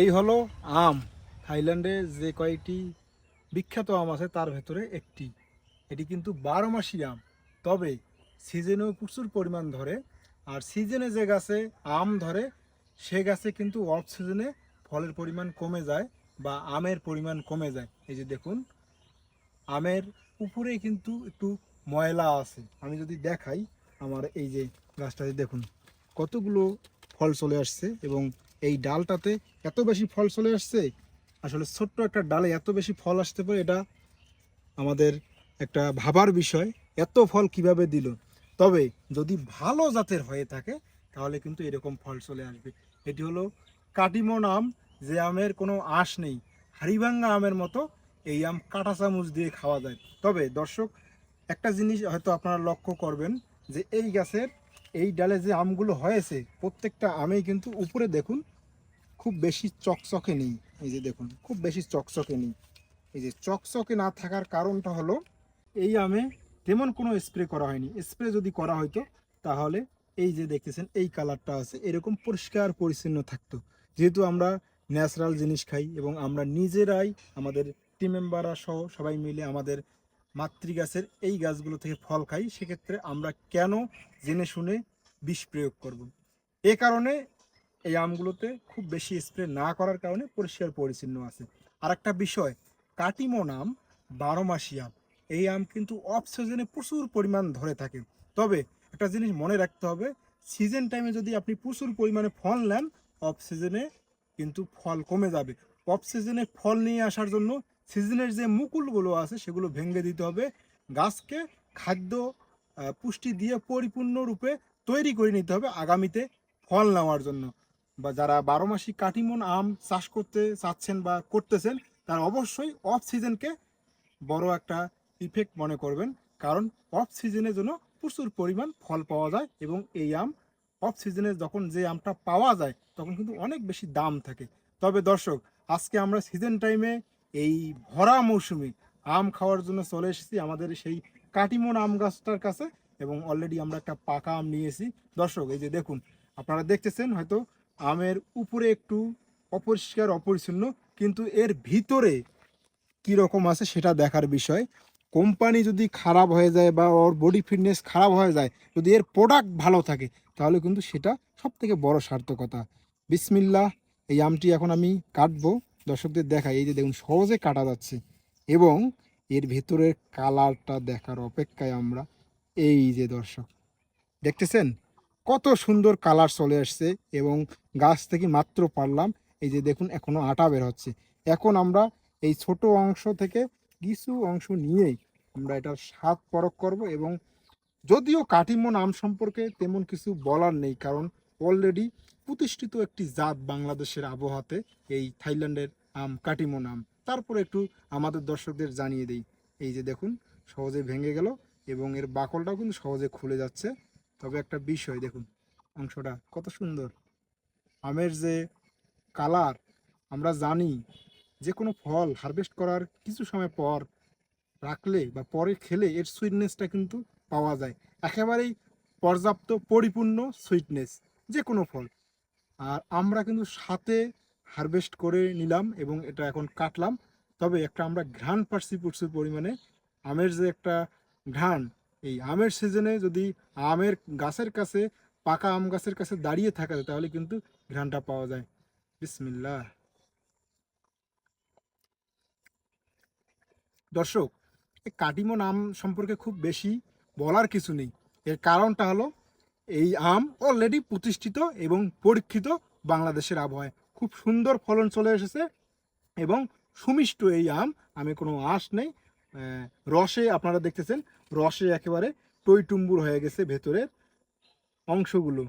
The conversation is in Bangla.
এই হলো আম। থাইল্যান্ডে যে কয়েকটি বিখ্যাত আম আছে, তার ভেতরে একটি। এটি কিন্তু বারো মাসি আম। তবে সিজনেও প্রচুর পরিমাণ ধরে। আর সিজনে যে গাছে আম ধরে, সে গাছে কিন্তু অফ সিজনে ফলের পরিমাণ কমে যায় বা আমের পরিমাণ কমে যায়। এই যে দেখুন, আমের উপরে কিন্তু একটু ময়লা আছে। আমি যদি দেখাই আমার এই যে গাছটাতে, দেখুন, কতগুলো ফল চলে আসছে এবং এই ডালটাতে এত বেশি ফল চলে আসছে, আসলে ছোট্ট একটা ডালে এত বেশি ফল আসতে পারে, এটা আমাদের একটা ভাবার বিষয়, এত ফল কীভাবে দিল? তবে যদি ভালো জাতের হয়ে থাকে, তাহলে কিন্তু এরকম ফল চলে আসবে। এটি হলো কাটিমন আম যে আমের কোনো আঁশ নেই, হাড়িভাঙ্গা আমের মতো এই আম কাঁটা চামচ দিয়ে খাওয়া যায়। তবে দর্শক, একটা জিনিস হয়তো আপনারা লক্ষ্য করবেন, যে এই গাছের, এই ডালে যে আমগুলো হয়েছে, প্রত্যেকটা আমেই কিন্তু উপরে দেখুন খুব বেশি চকচকে নেই। এই যে দেখুন, খুব বেশি চকচকে নেই। এই যে চকচকে না থাকার কারণটা হলো, এই আমে তেমন কোনো স্প্রে করা হয়নি। স্প্রে যদি করা হয়তো তাহলে এই যে দেখতেছেন, এই কালারটা আছে। এরকম পরিষ্কার পরিচ্ছন্ন থাকতো। যেহেতু আমরা ন্যাচারাল জিনিস খাই এবং আমরা নিজেরাই আমাদের টিম মেম্বাররা সহ সবাই মিলে আমাদের মাতৃগাছের এই গাছগুলো থেকে ফল খাই, সেক্ষেত্রে আমরা কেন জেনে শুনে বিষ প্রয়োগ করব। এ কারণে এই আমগুলোতে খুব বেশি স্প্রে না করার কারণে পরিষ্কার পরিচ্ছন্ন আছে। আর একটা বিষয় কাটিমন আম বারো মাসি আম এই আম কিন্তু অফ সিজনে প্রচুর পরিমাণ ধরে থাকে। তবে একটা জিনিস মনে রাখতে হবে সিজন টাইমে যদি আপনি প্রচুর পরিমাণে ফল নেন অফ সিজনে কিন্তু ফল কমে যাবে। অফ সিজনে ফল নিয়ে আসার জন্য সিজনের যে মুকুলগুলো আছে সেগুলো ভেঙে দিতে হবে। গাছকে খাদ্য পুষ্টি দিয়ে পরিপূর্ণরূপে তৈরি করে নিতে হবে আগামীতে ফল নেওয়ার জন্য। বা যারা বারো মাসি কাটিমন আম চাষ করতে চাচ্ছেন বা করতেছেন, তারা অবশ্যই অফ সিজনকে বড় একটা ইফেক্ট মনে করবেন। কারণ অফ সিজনের জন্য প্রচুর পরিমাণ ফল পাওয়া যায় এবং এই আম অফ সিজনে যখন যে আমটা পাওয়া যায়, তখন কিন্তু অনেক বেশি দাম থাকে। তবে দর্শক, আজকে আমরা সিজন টাইমে এই ভরা মৌসুমে আম খাওয়ার জন্য চলে এসেছি আমাদের সেই কাটিমন আম গাছটার কাছে এবং অলরেডি আমরা একটা পাকা আম নিয়েছি দর্শক, এই যে দেখুন, আপনারা দেখতেছেন হয়তো আমের উপরে একটু অপরিষ্কার, অপরিচ্ছন্ন, কিন্তু এর ভিতরে কি রকম আছে সেটা দেখার বিষয়। কোম্পানি যদি খারাপ হয়ে যায় বা ওর বডি ফিটনেস খারাপ হয়ে যায়, যদি এর প্রোডাক্ট ভালো থাকে, তাহলে কিন্তু সেটা সব থেকে বড় সার্থকতা। বিসমিল্লা এই আমটি এখন আমি কাটবো। দর্শকদের দেখাই, এই যে দেখুন, সহজে কাটা যাচ্ছে। এবং এর ভেতরের কালারটা দেখার অপেক্ষায় আমরা এই যে দর্শক, দেখতেছেন? কত সুন্দর কালার চলে আসছে এবং গাছ থেকে মাত্র পারলাম। এই যে দেখুন, এখনও আটা বের হচ্ছে। এখন আমরা এই ছোট অংশ থেকে কিছু অংশ নিয়েই আমরা এটার স্বাদ পরখ করব এবং যদিও কাটিমন আম সম্পর্কে তেমন কিছু বলার নেই, কারণ অলরেডি প্রতিষ্ঠিত একটি জাত বাংলাদেশের আবহাওয়াতে এই থাইল্যান্ডের আম কাটিমন আম তারপরে একটু আমাদের দর্শকদের জানিয়ে দেই। এই যে দেখুন, সহজে ভেঙে গেল এবং এর বাকলটাও কিন্তু সহজে খুলে যাচ্ছে। তবে একটা বিষয়, দেখুন, অংশটা কত সুন্দর। আমের যে কালার, আমরা জানি যে কোনো ফল হারভেস্ট করার কিছু সময় পর রাখলে বা পরে খেলে এর সুইটনেসটা কিন্তু পাওয়া যায়। একেবারেই পর্যাপ্ত, পরিপূর্ণ সুইটনেস যে কোনো ফল। আর আমরা কিন্তু সাথে হারভেস্ট করে নিলাম এবং এটা এখন কাটলাম। তবে একটা আমরা ঘ্রাণ পাচ্ছি প্রচুর পরিমাণে আমের যে একটা ঘ্রাণ এই আমের সিজনে যদি আমের গাছের কাছে, পাকা আম গাছের কাছে দাঁড়িয়ে থাকা যায় তাহলে কিন্তু ঘ্রাণটা পাওয়া যায়। বিসমিল্লাহ। দর্শক, এই কাটিমন আম সম্পর্কে খুব বেশি বলার কিছু নেই। এর কারণটা হলো, এই আম অলরেডি প্রতিষ্ঠিত এবং পরীক্ষিত বাংলাদেশের আবহাওয়ায়। খুব সুন্দর ফলন চলে এসেছে এবং সুমিষ্ট এই আম, আমি কোনো আঁশ নেই। রসে আপনারা দেখতেছেন রসে একেবারে টইটুম্বুর হয়ে গেছে ভেতরের অংশগুলো।